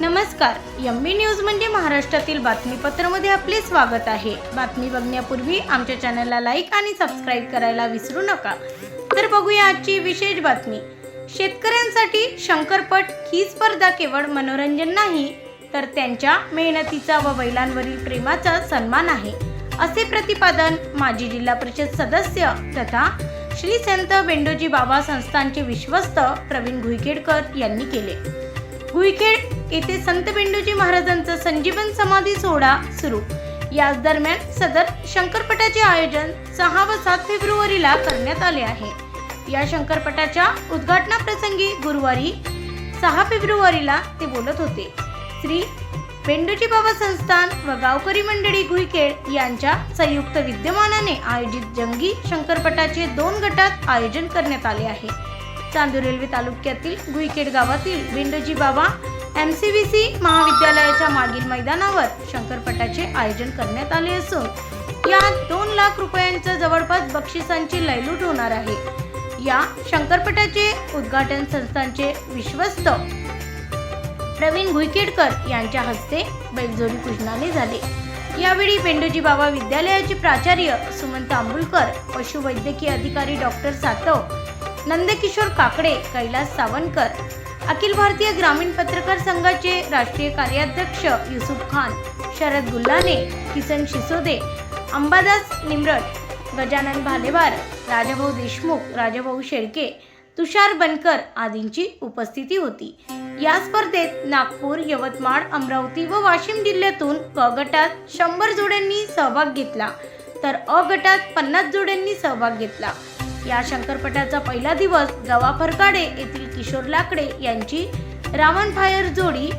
नमस्कार. M B news म्हणजे महाराष्ट्रातील बातमीपत्रामध्ये आपले स्वागत आहे. बातमी बघण्यापूर्वी आमच्या चॅनलला लाईक आणि सबस्क्राईब करायला विसरू नका. तर बघूया आजची विशेष बातमी. शेतकऱ्यांसाठी शंकरपट ही स्पर्धा केवळ मनोरंजन नाही तर त्यांच्या मेहनतीचा व बैलांवरील प्रेमाचा सन्मान आहे असे प्रतिपादन माजी जिल्हा परिषद सदस्य तथा श्री संत बेंडोजी बाबा संस्थानचे विश्वस्त प्रवीण घुईकेडकर यांनी केले. गुईखेड येथे संत बेंडोजी महाराजांचा संजीवन समाधी सोहळा सुरू. याच दरम्यान सदर शंकरपटाचे आयोजन सहा व सात फेब्रुवारीला करण्यात आले आहे. या शंकरपटाच्या उद्घाटनाप्रसंगी गुरुवारी सहा फेब्रुवारीला ते बोलत होते. श्री पेंडूची बाबा संस्थान व गावकरी मंडळी गुईखेड यांच्या संयुक्त विद्यमानाने आयोजित जंगी शंकरपटाचे दोन गटात आयोजन करण्यात आले आहे. चांदूर रेल्वे तालुक्यातील गुईखेड गावातील बेंडोजी बाबा एम सी बी सी महाविद्यालयाच्या मागील मैदानावर शंकरपटाचे आयोजन करण्यात आले असून यात दोन लाख रुपयांच्या जवळपास बक्षिसांची लयलूट होणार आहे. या शंकरपटाचे उद्घाटन संस्थांचे विश्वस्त प्रवीण भुईकेडकर यांच्या हस्ते बैलजोडी पूजनाने झाले. यावेळी पेंडोजी बाबा विद्यालयाचे प्राचार्य सुमंत आंबुलकर पशुवैद्यकीय अधिकारी डॉक्टर सातव नंदकिशोर काकडे कैलास सावनकर अखिल भारतीय ग्रामीण पत्रकार संघाचे राष्ट्रीय कार्याध्यक्ष युसुफ खान शरद गुल्लाने किसन शिसोदे अंबादास निमरट गजानन भालेवार राजाभाऊ देशमुख राजाभाऊ शेळके तुषार बनकर आदींची उपस्थिती होती. या स्पर्धेत नागपूर यवतमाळ अमरावती व वाशिम जिल्ह्यातून क गटात शंभर जोड्यांनी सहभाग घेतला तर अ गटात पन्नास जोड्यांनी सहभाग घेतला. या शंकरपटाचा पहिला दिवस गवा फरकाडे येथील किशोर लाकडे यांची रावण फायर जोडी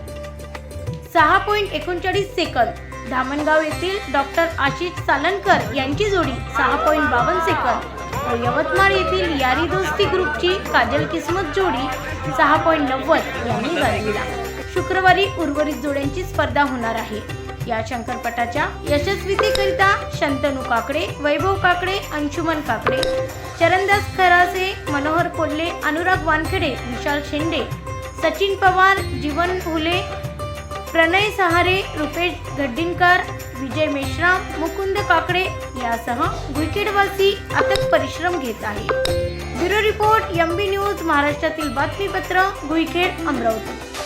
सहा पॉईंट एकोणचाळीस सेकंद. धामणगाव येथील डॉक्टर आशिष सालनकर यांची जोडी सहा पॉईंट बावन्न सेकंद. यवतमाळ येथील यारी दोस्ती ग्रुपची काजल किस्मत जोडी सहा पॉईंट नव्वद यांनी गाजविला. शुक्रवारी उर्वरित जोड्यांची स्पर्धा होणार आहे. या शंकरपटाच्या यशस्वीतेकरिता शंतनू काकडे वैभव काकडे अंशुमन काकडे चरणदास खरासे मनोहर कोल्हे अनुराग वानखेडे विशाल शेंडे सचिन पवार जीवन फुले प्रणय सहारे रुपेश गड्डिनकर विजय मेश्राम मुकुंद काकडे यासह गुईखेडवासी अथक परिश्रम घेत आहे. Bureau report M B news महाराष्ट्रातील बातमीपत्र गुईखेड अमरावती.